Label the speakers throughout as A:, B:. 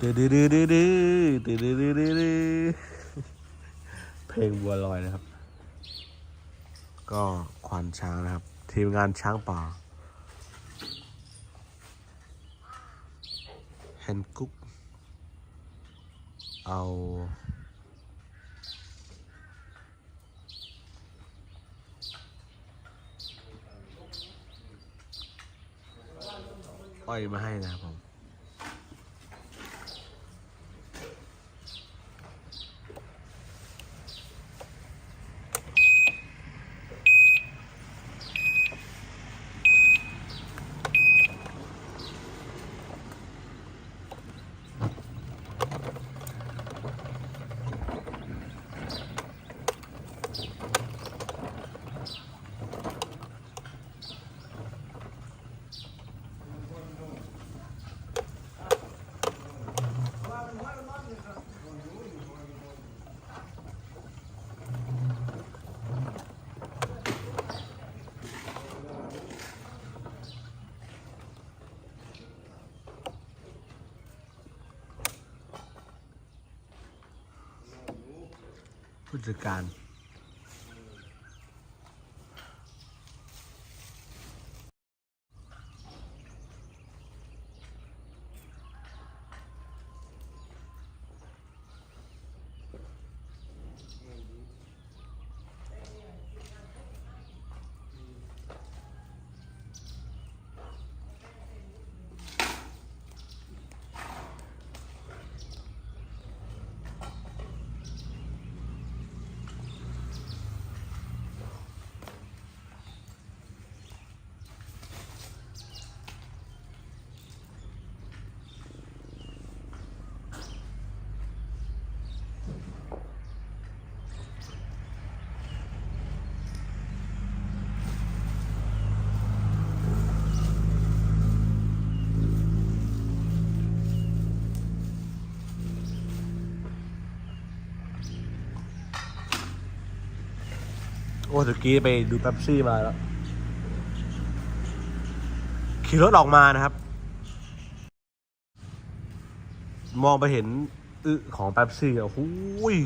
A: ดื้อดื้อดื้อดื้อดื้อดื้อดื้อดื้อดื้อเพลงบัวลอยนะครับ ก็ควานช้างนะครับ ทีมงานช้างป่าแฮนกุ๊กเอาอ้อยมาให้นะครับผม ผู้จัดการ โอ้ตะกี้ไปดูแป๊บซี่มาแล้ว ขี่รถออกมานะครับ มองไปเห็นอึของแป๊บซี่อะโอ้ย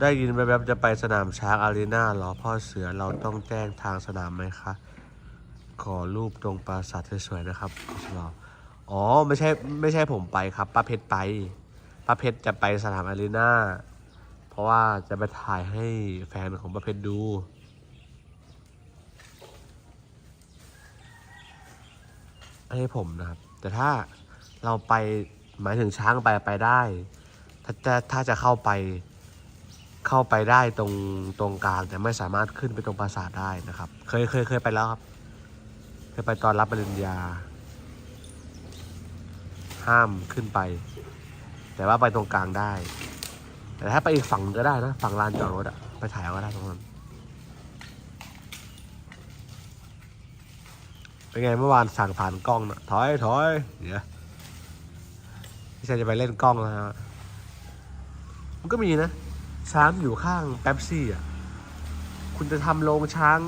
A: ได้ยินแบบๆจะไปสนามช้างอารีนาเหรอพ่อเสือเราต้องแจ้งทางสนามไหมคะ ขอรูปตรงปราสาทสวยๆนะครับรอ อ๋อไม่ใช่ไม่ใช่ผมไปครับป้าเพชรไปป้าเพชรจะไปสนามอารีนาเพราะว่าจะไปถ่ายให้แฟนของป้าเพชรดูให้ผมนะครับ แต่ถ้าเราไปหมายถึงช้างไปไปได้ ถ้าจะถ้าจะเข้าไปเข้าไปได้ตรงตรงกลางแต่ไม่สามารถขึ้นไปตรงปราสาทได้นะครับ เคยเคยเคยไปแล้วครับ เคยไปตอนรับปริญญา ห้ามขึ้นไป แต่ว่าไปตรงกลางได้ แต่ถ้าไปอีกฝั่งก็ได้นะ ฝั่งลานจอดรถอะไปถ่ายก็ได้ตรงนั้นเป็นไงเมื่อวานสั่งผ่านกล้องนะถอยถอยเดี๋ยวพี่ชายจะไปเล่นกล้องแล้วฮะมันก็มีนะ ช้างอยู่ข้างแป๊บซี่อะ คุณจะทำโรงช้าง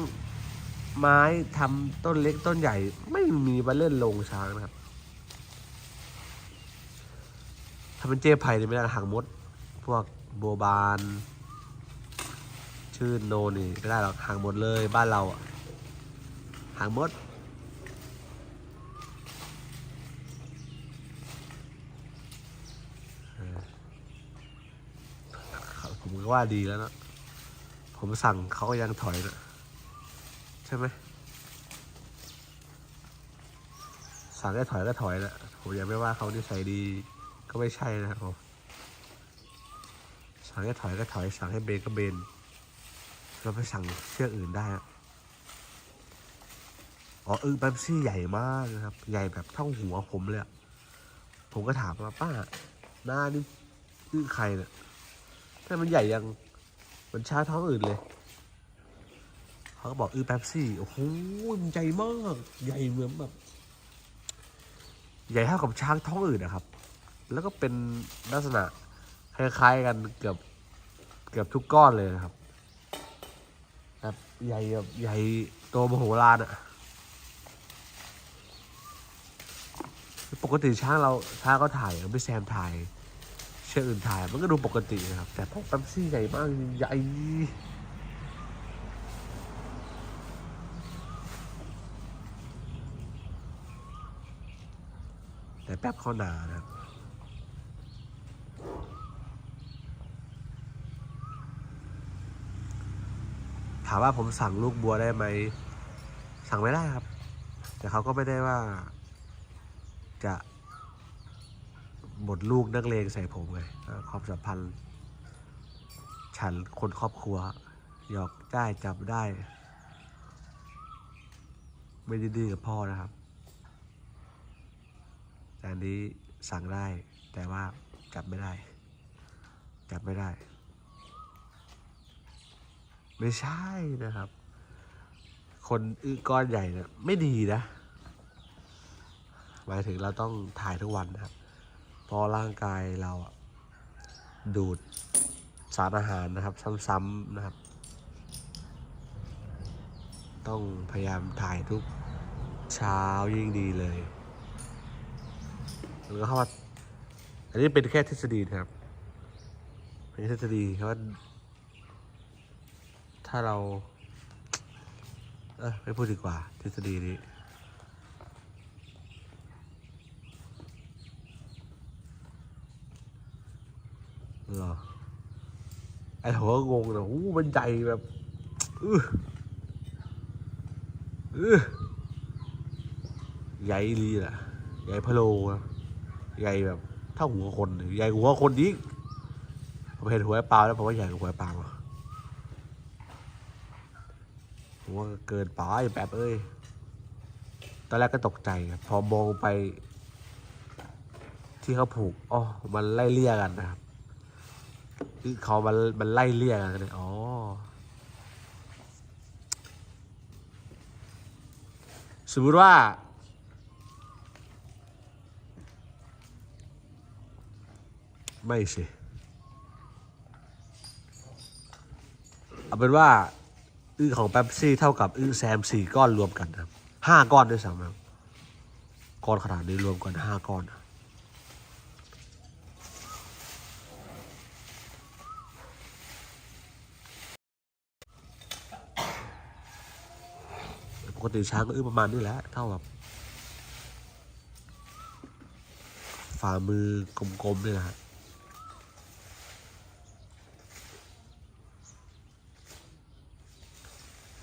A: ไม้ทำต้นเล็กต้นใหญ่ ไม่มีมาเล่นโรงช้างนะครับ ถ้าเป็นเจ๊ไผ่เนี่ยไม่ได้หางมด พวกโบบาน ชื่อโนนี่ไม่ได้หรอกหางหมดเลยบ้านเราอะหางมดผมก็ว่าดีแล้วนะ ผมสั่งเขาก็ยังถอยนะใช่ไหม สั่งให้ถอยก็ถอยนะผมยังไม่ว่าเขานิสัยดี ก็ไม่ใช่นะครับสั่งให้ถอยก็ถอยสั่งให้เบนก็เบนเราไปสั่งเชือกอื่นได้อะอ๋ออึงแป๊บซี่ใหญ่มากนะครับ ใหญ่แบบเท่าหัวผมเลยผมก็ถามว่าป้า หน้านี่อึงใครเนี่ยแต่มันใหญ่ยังมันช้าท้องอื่นเลยเขาก็บอกอือแป๊บซี่โอ้โหใหญ่มาก ใหญ่เหมือนแบบ ใหญ่เท่ากับช้างท้องอื่นนะครับ แล้วก็เป็นลักษณะคล้ายๆกันเกือบเกือบทุกก้อนเลยนะครับแบบใหญ่แบบใหญ่โตมโหฬารอะปกติช้างเราช้างก็ถ่ายไม่แซมถ่าย เชื่ออื่นถ่าย มันก็ดูปกตินะครับ แต่พวกแป๊บซี่ใหญ่มากใหญ่แต่แป๊บเขาหนานะครับ ถามว่าผมสั่งลูกบัวได้ไหม สั่งไม่ได้ครับ แต่เขาก็ไม่ได้ว่า จะบดลูกนักเลงใส่ผมไงเอ่อความสัมพันธ์ ฉันคนครอบครัว หยอกได้จับได้ ไม่ได้ดื้อกับพ่อนะครับแต่อันนี้สั่งได้แต่ว่าจับไม่ได้ จับไม่ได้ ไม่ใช่นะครับ คนอึก้อนใหญ่เนี่ยไม่ดีนะ หมายถึงเราต้องถ่ายทุกวันนะครับเพราะร่างกายเราดูดสารอาหารนะครับ ซ้ำๆนะครับ ต้องพยายามถ่ายทุกเช้ายิ่งดีเลยแล้วก็เข้ามาอันนี้เป็นแค่ทฤษฎีนะครับเป็นทฤษฎีครับว่า ถ้าเรา เออไม่พูดดีกว่า ทฤษฎีนี้หรอไอ้หัวงงนะโอ้โหมันใหญ่แบบอืออือใหญ่ลีแหละใหญ่พะโลนะใหญ่แบบเท่าหัวคน ใหญ่หัวคนยิ่งผมเห็นหัวไอ้ปลาแล้วผมว่าใหญ่กว่าหัวไอ้ปลาว่ะ ผมว่าเกินไปแบบเอ้ย ตอนแรกก็ตกใจครับพอมองไป ที่เขาผูกอ๋อมันไล่เลี่ยกันนะครับคือเขามันมันไล่เลี่ยกันเลยอ๋อสมมติว่า ไม่สิเอาเป็นว่า อื้อของแป๊บซี่เท่ากับอื้อแซมสี่ก้อนรวมกันนะครับห้าก้อนด้วยซ้ำครับก้อนขนาดนี้รวมกันห้าก้อนนะปกติช้างก็อื้อประมาณนี้แหละเท่ากับฝ่ามือกลมๆนี่แหละฮะ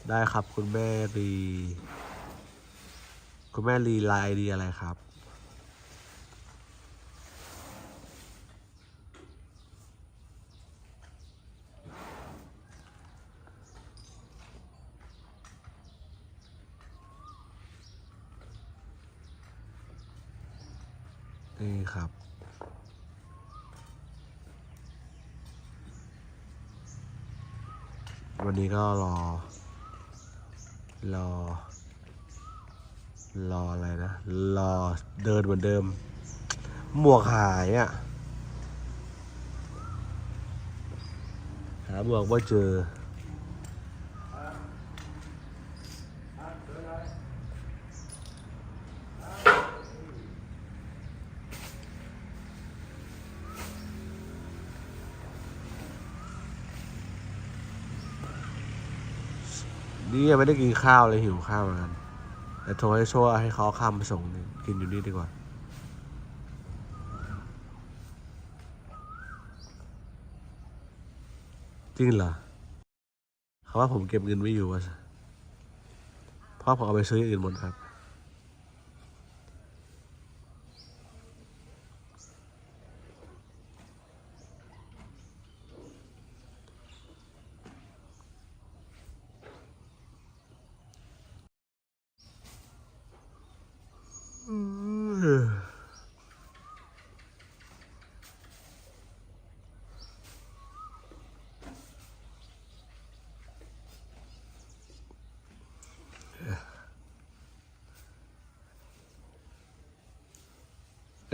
A: ได้ครับคุณแม่รีคุณแม่รีไลน์ดีอะไรครับ นี่ครับวันนี้ก็รอ รอ รออะไรนะ รอเดินเหมือนเดิม หมวกหายอะ่ะ หาหมวกว่าเจอ นี่ยังไม่ได้กินข้าวเลยหิวข้าวเหมือนกันแต่โทรให้โช่วยให้เขาเอาข้ามมาส่งนี่กินอยู่นี่ดีกว่า จริงเหรอเขาว่าผมเก็บเงินไว้อยู่วะเพราะผมเอาไปซื้ออย่างอื่นหมดครับ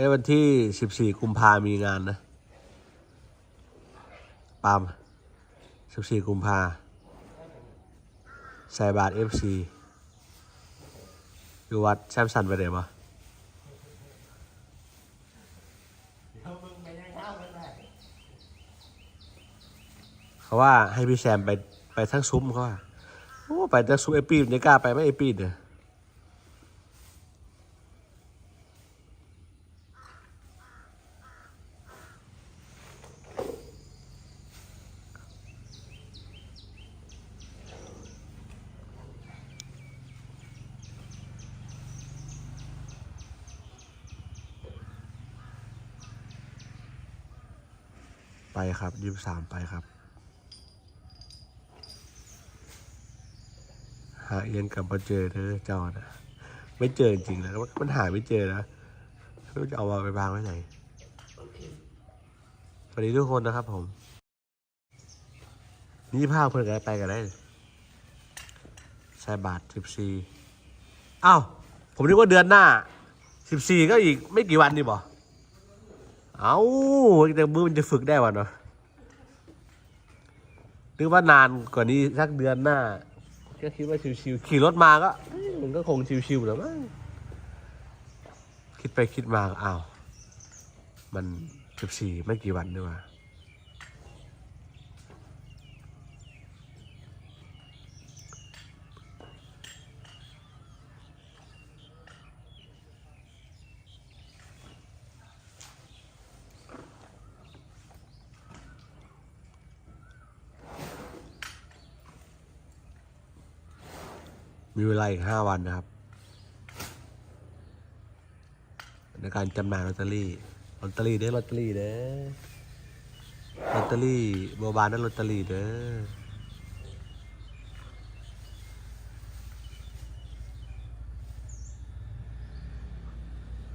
A: เอ้วันที่สิบสี่กุมภามีงานนะปาล์มสิบสี่กุมภาใส่บาทเอฟซีอยู่วัดแซมสันไปไหนมาเขาว่าให้พี่แซมไปไปทั้งซุ้มเขาว่าโอ้ไปทั้งซุ้มเอปีนยังกล้าไปไหมเอปีนเนี่ย ไปครับยี่สามไปครับหาเอียนกลับมาเจอเธอเจ้านะไม่เจอจริงๆนะมันหาไม่เจอนะไม่รู้จะเอามาไปวางไว้ไหนสวัสดีทุกคนนะครับ ผม นี่ภาพเพื่อนกันไปกันได้ใช่บาทสิบสี่อ้าวผมนึกว่าเดือนหน้าสิบสี่ก็อีกไม่กี่วันนี่บ่ เอาแต่มือมันจะฝึกได้วะเนาะนึกว่านานกว่านี้สักเดือนหน้าก็คิดว่าชิวๆขี่รถมาก็มันก็คงชิวๆแล้วมั้งคิดไปคิดมาก็อ้าวมันสิบสี่ไม่กี่วันด้วย มีเวลาอีกห้าวันนะครับ ในการจำหน่ายลอตเตอรี่ลอตเตอรี่เด้อลอตเตอรี่เด้อลอตเตอรี่โบบานนั่นลอตเตอรี่เด้อ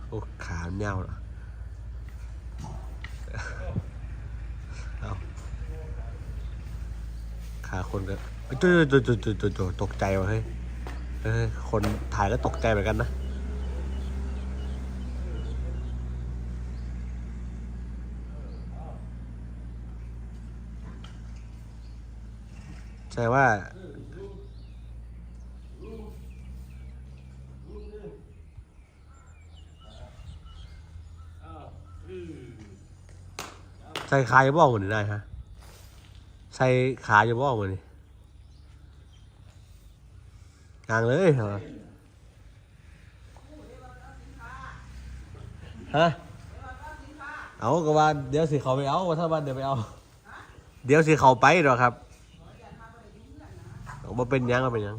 A: โอ้ขาเน่าเหรอเอาขาคนก็จุดจุดจุดจุดจุดตกใจวะเฮ้ย เออคนถ่ายก็ตกใจเหมือนกันนะ ใช่ว่า ใส่ขาจะบอกเหมือนได้ฮะ ใส่ขาจะบอกเหมือนนี่กลางเลยเหรอฮะเอาก็ว่าเดี๋ยวสิเขาไปเอาว่าถ้าวันเดี๋ยวไปเอา เดี๋ยวสิเขาไปหรอกครับออกมาเป็นหยังมาเป็นหยัง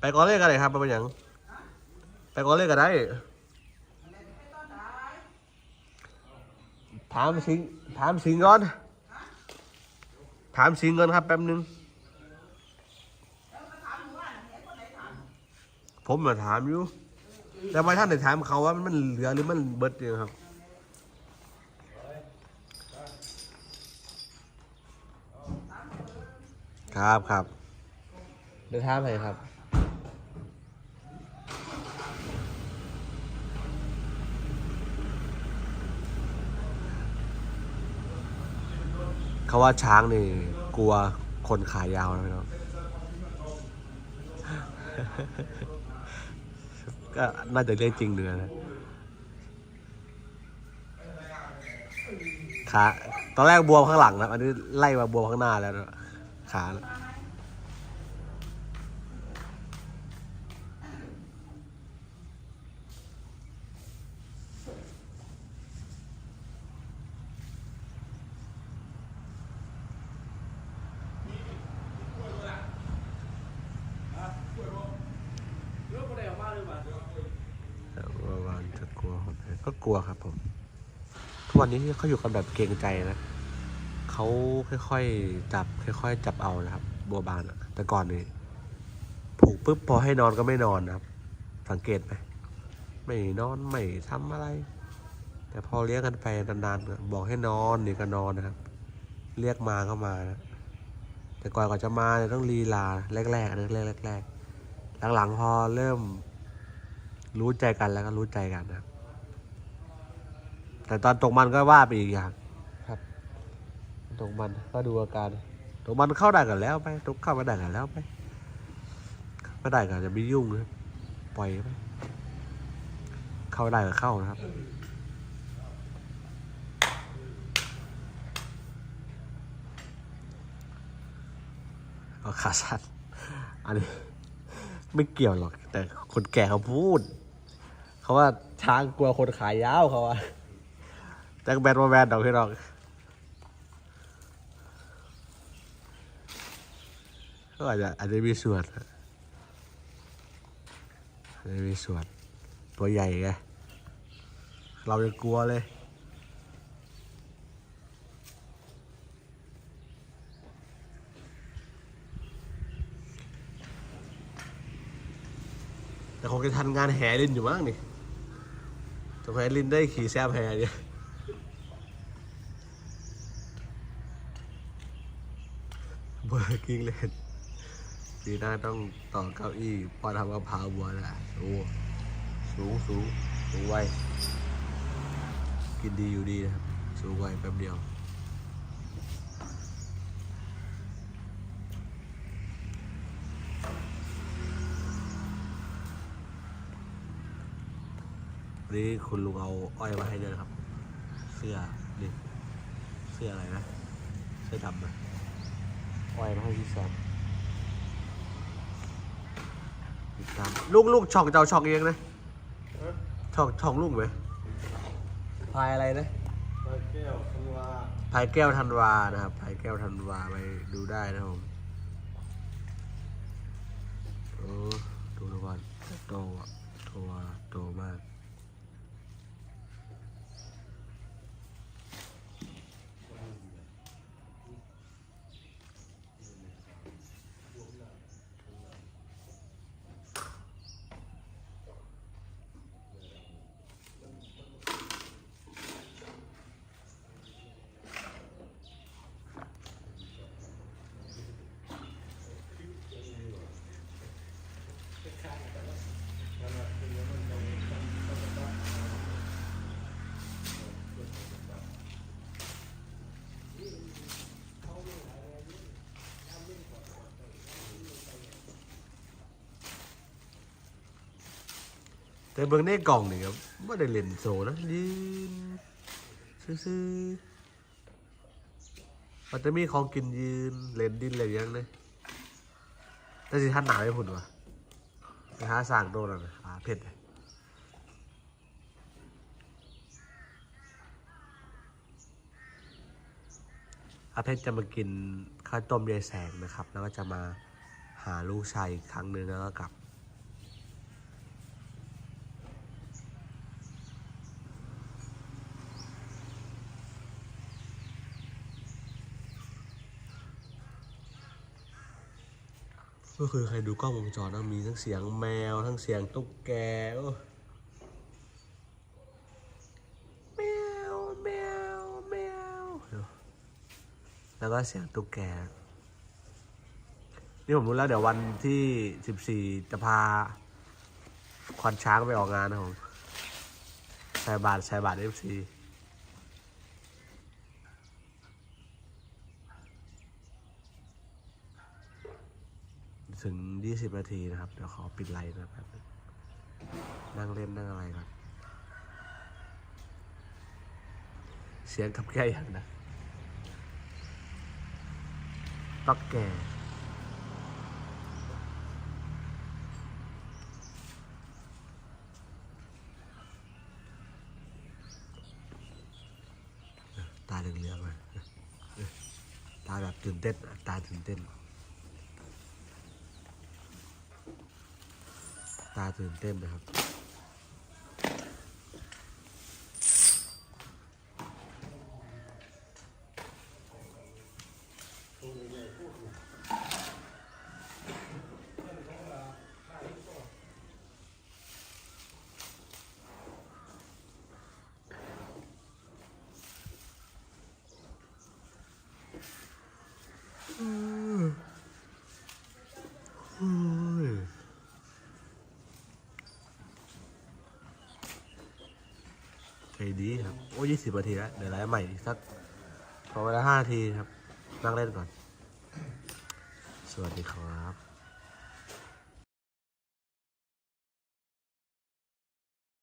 A: ไปก่อนเลขกันเลยครับมาเป็นหยังไปก่อนเลขกันได้ถามสิงถามสิงก่อน ถามสิงก่อนครับแป๊บนึง ผมมาถามอยู่ แต่ว่าท่านได้ถามเขาว่ามันเหลือหรือมันเบิดเนี่ยครับ ครับครับเดี๋ยวถามให้ครับ เขาว่าช้างนี่กลัวคนขายาวนะพี่น้องก็น่าจะเรื่องจริงเดือนะขาตอนแรกบวมข้างหลังนะอันนี้ไล่มาบวมข้างหน้าแล้วนะขานะวังจะกลัวคนอื่นก็กลัวครับผม ทุก วันนี้ที่เขาอยู่กันแบบเกรงใจนะเขาค่อยๆจับ ค่อยๆ จับเอานะครับ บัวบานอะแต่ก่อนนี่ผูกปุ๊บพอให้นอนก็ไม่นอนนะครับ สังเกตไหมไม่นอนไม่ทำอะไร แต่พอเลี้ยงกันไปนานๆก็บอกให้นอนนี่ก็นอนนะครับ เรียกมาก็มานะแต่ก่อนก่อนจะมาต้องลีลาแรกๆนะแรกๆแรกๆหลังๆพอเริ่มรู้ใจกันแล้วก็รู้ใจกันนะครับ แต่ตอนตกมันก็ว่าไปอีกอย่างครับตรงมันก็ดูอาการตรงมันเข้าได้กันแล้วไปตรงเข้ามาได้กันแล้วไปไม่ได้กันจะไม่ยุ่งนะครับปล่อยไปเข้าได้ก็เข้านะครับเอาขาสั้นอันนี้ไม่เกี่ยวหรอก แต่คนแก่เขาพูด เขาว่าช้างกลัวคนขายยาวเขาว่าแจ็คแบนมาแบนดอกพี่น้องก็อาจจะอาจจะมีส่วนอาจจะมีส่วน ตัวใหญ่ไงเรายังกลัวเลยแต่คงจะทันงานแห่ลินอยู่มั้งนี่ตรงแห่ลินได้ขี่แซมแห่เนี่ยเบอร์ กิ้งเลนปีหน้าต้องต่อเก้าอี้พอทำกะเพราบัวนะโอ้สูงสูงสูงไวกินดีอยู่ดีนะครับสูงไวแป๊บเดียววันนี้คุณลุงเอาอ้อยมาให้ด้วยนะครับ เสื้อนี่เสื้ออะไรนะ เสื้อดำนะ อ้อยมาให้พี่แซมติดตามลูกลูกช่องเจ้าช่องเองนะช่องช่องลูกไหมพายอะไรนะ
B: ไปแก้วธันวา
A: พายแก้วธันวานะครับพายแก้วธันวาไปดูได้นะครับผมโอ้ดูทุกวันโตอะโตอะโตมาก แต่เบิ่งในกล่องนี่ครับไม่ได้เล่นโซนะยืนซื่อๆมันจะมีของกินยืนเล่นดินอะไรอย่างเลยแต่สิท่านหนาไม่ผุนวะไปหาสร้างโดนแล้วนะหาเพชรอาเพชรจะมากินข้าวต้มยายแสงนะครับ แล้วก็จะมาหาลูกชายอีกครั้งหนึ่งแล้วก็กลับ ก็คือใครดูกล้องวงจรนะมีทั้งเสียงแมว ทั้งเสียงตุ๊กแกแมวแมวแมวแล้วก็เสียงตุ๊กแก นี่ผมรู้แล้วเดี๋ยววันที่สิบสี่จะพาควานช้างไปออกงานนะผมใส่บาทใส่บาทเอฟซี ถึงยี่สิบนาทีนะครับ เดี๋ยวขอปิดไลน์นะครับ นั่งเล่นนั่งอะไรก่อนเสียงกับแก่อย่างนะตักแก่ตาเหลืองๆเลยตาแบบตื่นเต้น ตาตื่นเต้น ตื่นเต้นไปครับ ดีครับ โอ้ยี่สิบนาทีแล้ว เดี๋ยวไลฟ์ใหม่อีกสักขอเวลาห้านาทีครับ นั่งเล่นก่อน สวัสดีครับ